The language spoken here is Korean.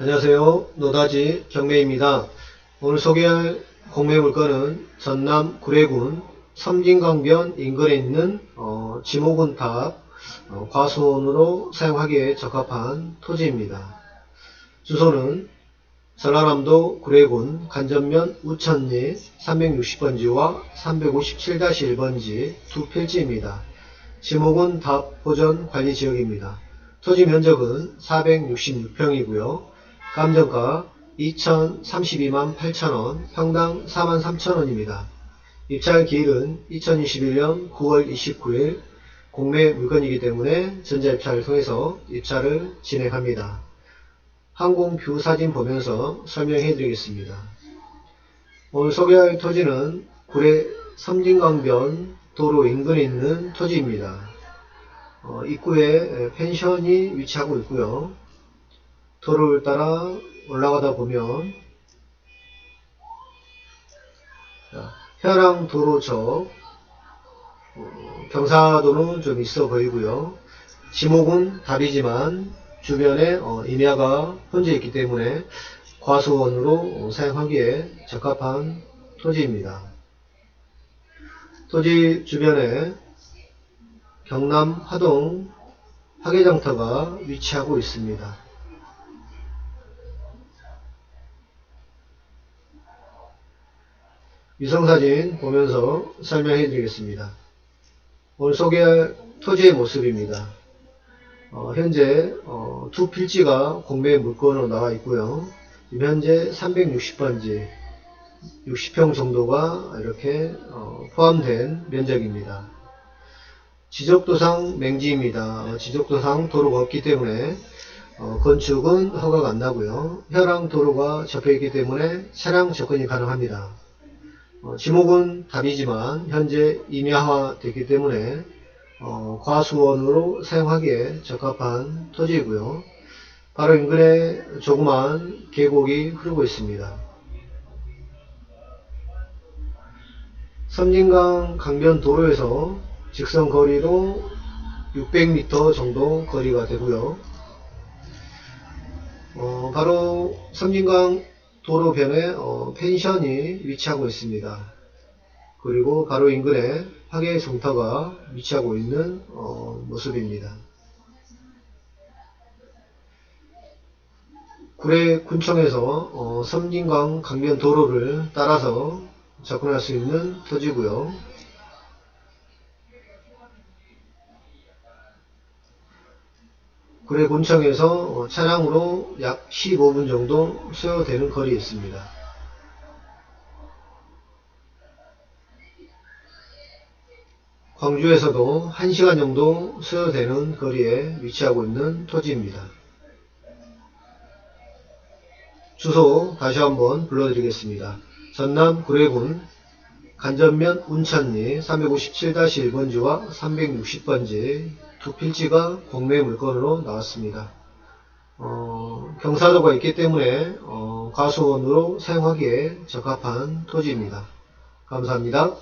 안녕하세요. 노다지 경매입니다. 오늘 소개할 공매 물건은 전남 구례군 섬진강변 인근에 있는 어, 지목은탑 어, 과수원으로 사용하기에 적합한 토지입니다. 주소는 전라남도 구례군 간전면 우천리 360번지와 357-1번지 두 필지입니다. 지목은 답 보전 관리 지역입니다. 토지 면적은 466평이고요. 감정가 2,032만 8천원, 평당 4만 3천원입니다. 입찰 기일은 2021년 9월 29일 공매 물건이기 때문에 전자입찰을 통해서 입찰을 진행합니다. 항공뷰 사진 보면서 설명해 드리겠습니다. 오늘 소개할 토지는 구례 섬진강변 도로 인근에 있는 토지입니다. 어, 입구에 펜션이 위치하고 있고요. 도로를 따라 올라가다 보면 자, 해랑 도로 쪽 어, 경사도는 좀 있어 보이고요. 지목은 답이지만 주변에 어, 임야가 혼재 있기 때문에 과수원으로 어, 사용하기에 적합한 토지입니다. 토지 주변에 경남 화동 화계장터가 위치하고 있습니다. 위성사진 보면서 설명해 드리겠습니다. 오늘 소개할 토지의 모습입니다. 어, 현재 어, 두 필지가 공매 물건으로 나와 있고요. 지금 현재 360번지 60평 정도가 이렇게 어, 포함된 면적입니다. 지적도상 맹지입니다. 어, 지적도상 도로가 없기 때문에 어, 건축은 허가가 안 나고요. 혈랑 도로가 접해 있기 때문에 차량 접근이 가능합니다. 어, 지목은 답이지만 현재 임야화 됐기 때문에 어, 과수원으로 사용하기에 적합한 토지이고요. 바로 인근에 조그만 계곡이 흐르고 있습니다. 섬진강 강변 도로에서 직선 거리로 600m 정도 거리가 되고요. 어, 바로 섬진강 도로변에 어, 펜션이 위치하고 있습니다. 그리고 바로 인근에 화계 정터가 위치하고 있는 어, 모습입니다. 구례 군청에서 어, 섬진강 강변 도로를 따라서 접근할 수 있는 토지고요. 구례 군청에서 어, 차량으로 약 15분 정도 소요되는 거리에 있습니다. 광주에서도 1시간 정도 소요되는 거리에 위치하고 있는 토지입니다. 주소 다시 한번 불러드리겠습니다. 전남 구례군 간전면 운천리 357-1번지와 360번지 두 필지가 공매 물건으로 나왔습니다. 어, 경사도가 있기 때문에 어, 과수원으로 사용하기에 적합한 토지입니다. 감사합니다.